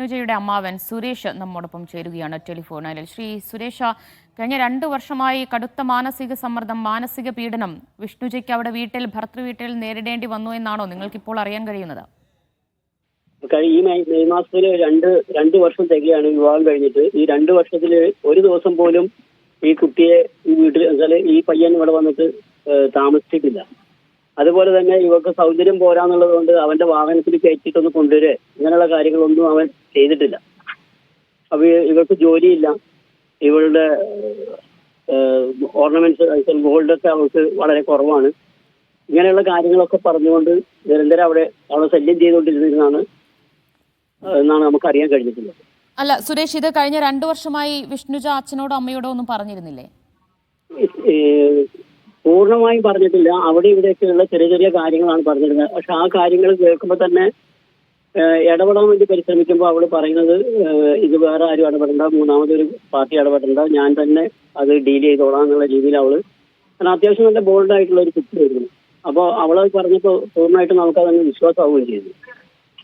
വിഷ്ണുജയുടെ അമ്മാവൻ സുരേഷ് നമ്മോടൊപ്പം ചേരുകയാണ് ടെലിഫോണിൽ. ശ്രീ സുരേഷ കഴിഞ്ഞ രണ്ടു വർഷമായി കടുത്ത മാനസിക സമ്മർദ്ദം മാനസിക പീഡനം വിഷ്ണുജയ്ക്ക് അവിടെ വീട്ടിൽ ഭർത്തൃ വീട്ടിൽ നേരിടേണ്ടി വന്നു എന്നാണോ നിങ്ങൾക്കിപ്പോൾ അറിയാൻ കഴിയുന്നത്? കഴി- ഈ മെയ് മാസത്തിൽ രണ്ട് രണ്ട് വർഷം തികയാണ് വിവാഹം കഴിഞ്ഞിട്ട്. ഈ രണ്ട് വർഷത്തിൽ ഒരു ദിവസം പോലും ഈ കുട്ടിയെ ഈ വീട്ടിൽ ഈ പയ്യൻ ഇവിടെ വന്നിട്ട് താമസിച്ചിട്ടില്ല. അതുപോലെ തന്നെ ഇവർക്ക് സൗന്ദര്യം പോരാന്നുള്ളത് കൊണ്ട് അവന്റെ വാഹനത്തിൽ കയറ്റിട്ടൊന്ന് കൊണ്ടുവരെ ഇങ്ങനെയുള്ള കാര്യങ്ങളൊന്നും അവൻ ചെയ്തിട്ടില്ല. അപ്പൊ ഇവർക്ക് ജോലിയില്ല. ഇവളുടെ ഓർണമെന്റ്സ് ഗോൾഡൊക്കെ അവൾക്ക് വളരെ കുറവാണ്. ഇങ്ങനെയുള്ള കാര്യങ്ങളൊക്കെ പറഞ്ഞുകൊണ്ട് നിരന്തരം അവിടെ അവളെ ശല്യം ചെയ്തുകൊണ്ടിരുന്നതാണ് എന്നാണ് നമുക്ക് അറിയാൻ കഴിഞ്ഞിട്ടുള്ളത്. അല്ല സുരേഷ് ഇത് കഴിഞ്ഞ രണ്ടു വർഷമായി വിഷ്ണുജ അച്ഛനോടോ അമ്മയോടോ ഒന്നും പറഞ്ഞിരുന്നില്ലേ? പൂർണമായും പറഞ്ഞിട്ടില്ല. അവിടെ ഇവിടെയൊക്കെയുള്ള ചെറിയ ചെറിയ കാര്യങ്ങളാണ് പറഞ്ഞിരുന്നത്. പക്ഷെ ആ കാര്യങ്ങൾ കേൾക്കുമ്പോൾ തന്നെ ഇടപെടാൻ വേണ്ടി പരിശ്രമിക്കുമ്പോൾ അവൾ പറയുന്നത് ഇത് വേറെ ആരും ഇടപെടണ്ട മൂന്നാമതൊരു പാർട്ടി ഇടപെടണ്ട ഞാൻ തന്നെ അത് ഡീൽ ചെയ്തോളാം എന്നുള്ള രീതിയിൽ അവൾ കാരണം അത്യാവശ്യം നല്ല ബോൾഡ് ആയിട്ടുള്ള ഒരു കുട്ടിയായിരുന്നു അപ്പോൾ അവളത് പറഞ്ഞപ്പോൾ പൂർണമായിട്ടും നമുക്ക് അതങ്ങ് വിശ്വാസമാവുകയും ചെയ്തു.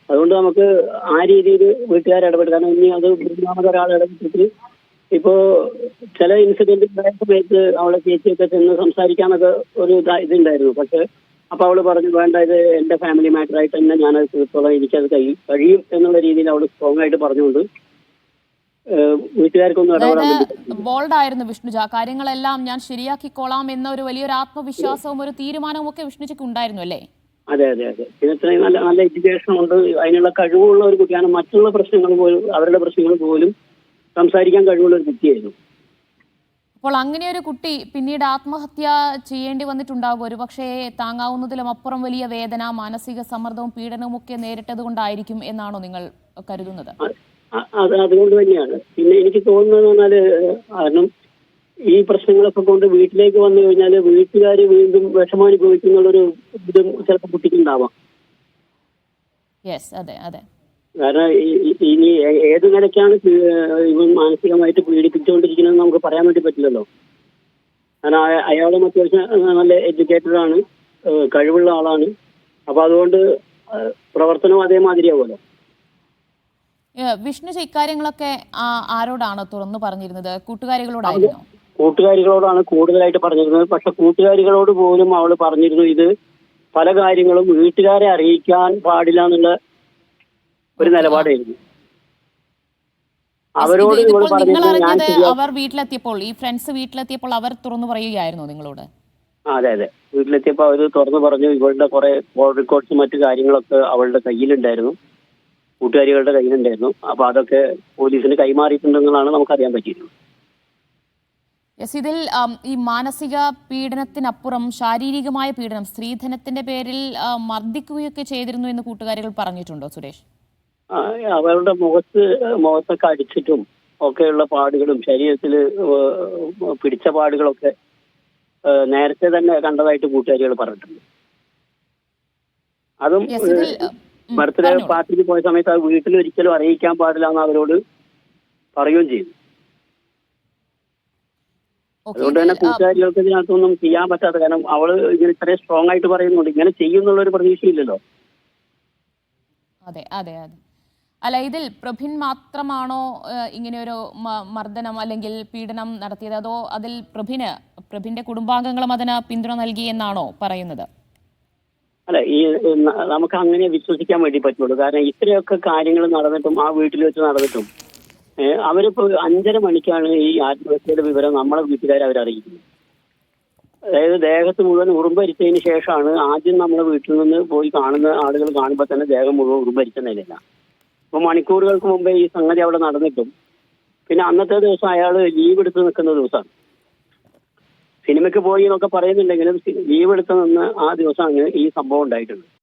അതുകൊണ്ട് നമുക്ക് ആ രീതിയിൽ വീട്ടുകാർ ഇടപെടും കാരണം ഇനി അത് മൂന്നാമത് ഒരാൾ ഇടപെട്ടിട്ട് ഇപ്പോ ചില ഇൻസിഡന്റ് സമയത്ത് അവളെ ചേച്ചിയൊക്കെ ചെന്ന് സംസാരിക്കാനൊക്കെ ഒരു ഇതുണ്ടായിരുന്നു. പക്ഷെ അപ്പൊ അവൾ പറഞ്ഞു വേണ്ട ഇത് എന്റെ ഫാമിലി മാറ്റർ ആയിട്ട് തന്നെ ഞാനത് തീർത്തോളം. എനിക്കത് കഴിയും കഴിയും എന്നുള്ള രീതിയിൽ അവൾ സ്ട്രോങ് ആയിട്ട് പറഞ്ഞുകൊണ്ട് ഏഹ് വീട്ടുകാർക്കൊന്നും ഇടപെടാൻ അതായത് വേണ്ടി ബോൾഡ് ആയിരുന്നു വിഷ്ണുജ. കാര്യങ്ങളെല്ലാം ഞാൻ ശരിയാക്കിക്കോളാം എന്ന ഒരു വലിയൊരു ആത്മവിശ്വാസവും ഒരു തീരുമാനവും ഒക്കെ വിഷ്ണുജയ്ക്ക് ഉണ്ടായിരുന്നു അല്ലേ? അതെ അതെ അതെ. പിന്നെ ഇത്രയും നല്ല നല്ല എഡ്യൂക്കേഷൻ ഉണ്ട്. അതിനുള്ള കഴിവുള്ള ഒരു കുട്ടിയാണ്. മറ്റുള്ള പ്രശ്നങ്ങൾ പോലും അവരുടെ പ്രശ്നങ്ങൾ പോലും സംസാരിക്കാൻ കഴിവുള്ള ഒരു വ്യക്തിയായിരുന്നു. അപ്പോൾ അങ്ങനെ ഒരു കുട്ടി പിന്നീട് ആത്മഹത്യ ചെയ്യേണ്ടി വന്നിട്ടുണ്ടാകും. ഒരു പക്ഷേ താങ്ങാവുന്നതിലും അപ്പുറം വലിയ വേദന മാനസിക സമ്മർദ്ദവും പീഡനവും ഒക്കെ നേരിട്ടത് കൊണ്ടായിരിക്കും എന്നാണോ നിങ്ങൾ കരുതുന്നത്? അത് അതുകൊണ്ട് തന്നെയാണ്. പിന്നെ എനിക്ക് തോന്നുന്നത് പറഞ്ഞാൽ കാരണം ഈ പ്രശ്നങ്ങളൊക്കെ കൊണ്ട് വീട്ടിലേക്ക് വന്നു കഴിഞ്ഞാൽ വീട്ടുകാർ വീണ്ടും വിഷമം ഒരു ഇതും ചിലപ്പോൾ കുട്ടിക്ക് ഉണ്ടാവാം. യെസ് അതെ അതെ. കാരണം ഇനി ഏത് നിലയ്ക്കാണ് ഇവൻ മാനസികമായിട്ട് പീഡിപ്പിച്ചുകൊണ്ടിരിക്കുന്നത് നമുക്ക് പറയാൻ വേണ്ടി പറ്റില്ലല്ലോ. കാരണം അയ- അയാളും അത്യാവശ്യം നല്ല എഡ്യൂക്കേറ്റഡ് ആണ് കഴിവുള്ള ആളാണ്. അപ്പൊ അതുകൊണ്ട് പ്രവർത്തനം അതേമാതിരിയാവുമല്ലോ. വിഷ്ണു ഇക്കാര്യങ്ങളൊക്കെ ആരോടാണ് തുറന്നു പറഞ്ഞിരുന്നത്? കൂട്ടുകാരികളോടായിരുന്നു? കൂട്ടുകാരികളോടാണ് കൂടുതലായിട്ട് പറഞ്ഞിരുന്നത്. പക്ഷെ കൂട്ടുകാരികളോട് പോലും അവൾ പറഞ്ഞിരുന്നു ഇത് പല കാര്യങ്ങളും വീട്ടുകാരെ അറിയിക്കാൻ പാടില്ല എന്നുള്ള ഒരു നിലപാടായിരുന്നു. അവരോട് നിങ്ങൾ അറിഞ്ഞത് അവർ വീട്ടിലെത്തിയപ്പോൾ ഈ ഫ്രണ്ട്സ് വീട്ടിലെത്തിയപ്പോൾ അവർ തുറന്നു പറയുകയായിരുന്നു നിങ്ങളോട്? അതെ അതെ. വീട്ടിലെത്തിയപ്പോൾ അവർ തുറന്നു പറഞ്ഞു ഇവളുടെ കുറെ കോൾ റെക്കോർഡ്സ് മറ്റു കാര്യങ്ങളൊക്കെ അവളുടെ കയ്യിലുണ്ടായിരുന്നു. കൂട്ടുകാരികളുടെ കയ്യിലുണ്ടായിരുന്നു. അപ്പൊ അതൊക്കെ പോലീസിന് കൈമാറിയിട്ടുണ്ടെന്നാണ് നമുക്ക് അറിയാൻ പറ്റിയിരുന്നത് യെസ് ഇതിൽ ഈ മാനസിക പീഡനത്തിനപ്പുറം ശാരീരികമായ പീഡനം സ്ത്രീധനത്തിന്റെ പേരിൽ മർദ്ദിക്കുകയൊക്കെ ചെയ്തിരുന്നു എന്ന് കൂട്ടുകാരികൾ പറഞ്ഞിട്ടുണ്ടോ സുരേഷ്? അവരുടെ മുഖത്ത് മുഖത്തൊക്കെ അടിച്ചിട്ടും ഒക്കെയുള്ള പാടുകളും ശരീരത്തിൽ പിടിച്ച പാടുകളൊക്കെ നേരത്തെ തന്നെ കണ്ടതായിട്ട് കൂട്ടുകാരികൾ പറഞ്ഞിട്ടുണ്ട്. അതും ബർത്ത്ഡേ പാർട്ടിക്ക് പോയ സമയത്ത് അത് വീട്ടിൽ ഒരിക്കലും അറിയിക്കാൻ പാടില്ല എന്ന് അവരോട് പറയുകയും ചെയ്തു. അതുകൊണ്ട് തന്നെ കൂട്ടുകാരികൾക്ക് ഇതിനകത്തൊന്നും ചെയ്യാൻ പറ്റാത്ത കാരണം അവൾ ഇങ്ങനെ ഇത്രയും സ്ട്രോങ് ആയിട്ട് പറയുന്നുണ്ട്. ഇങ്ങനെ ചെയ്യുന്നുള്ള ഒരു പ്രതീക്ഷയില്ലല്ലോ. അതെ അതെ അതെ. അല്ല ഇതിൽ പ്രഭിൻ മാത്രമാണോ ഇങ്ങനെ ഇങ്ങനെയൊരു മർദ്ദനം അല്ലെങ്കിൽ പീഡനം നടത്തിയത്? അതോ അതിൽ പ്രഭിന് പ്രഭിന്റെ കുടുംബാംഗങ്ങളും അതിന് പിന്തുണ നൽകി എന്നാണോ പറയുന്നത്? അല്ല ഈ നമുക്ക് അങ്ങനെ വിശ്വസിക്കാൻ വേണ്ടി പറ്റുള്ളൂ. കാരണം ഇത്രയൊക്കെ കാര്യങ്ങൾ നടന്നിട്ടും ആ വീട്ടിൽ വെച്ച് നടന്നിട്ടും അവരിപ്പോ അഞ്ചര മണിക്കാണ് ഈ ആത്മഹത്യയുടെ വിവരം നമ്മളെ വീട്ടുകാരെ അവരറിയിക്കുന്നത്. അതായത് ദേഹത്ത് മുഴുവൻ ഉറുമ്പരിച്ചതിന് ശേഷമാണ് ആദ്യം നമ്മളെ വീട്ടിൽ നിന്ന് പോയി കാണുന്ന ആളുകൾ കാണുമ്പോൾ തന്നെ ദേഹം മുഴുവൻ ഉറുമ്പരിച്ച നിലയില്ല അപ്പൊ മണിക്കൂറുകൾക്ക് മുമ്പേ ഈ സംഗതി അവിടെ നടന്നിട്ടും. പിന്നെ അന്നത്തെ ദിവസം അയാൾ ലീവ് എടുത്ത് നിൽക്കുന്ന ദിവസമാണ്. സിനിമയ്ക്ക് പോയി എന്നൊക്കെ പറയുന്നുണ്ടെങ്കിലും ലീവ് എടുത്ത് നിന്ന് ആ ദിവസമാണ് ഈ സംഭവം ഉണ്ടായിട്ടുള്ളത്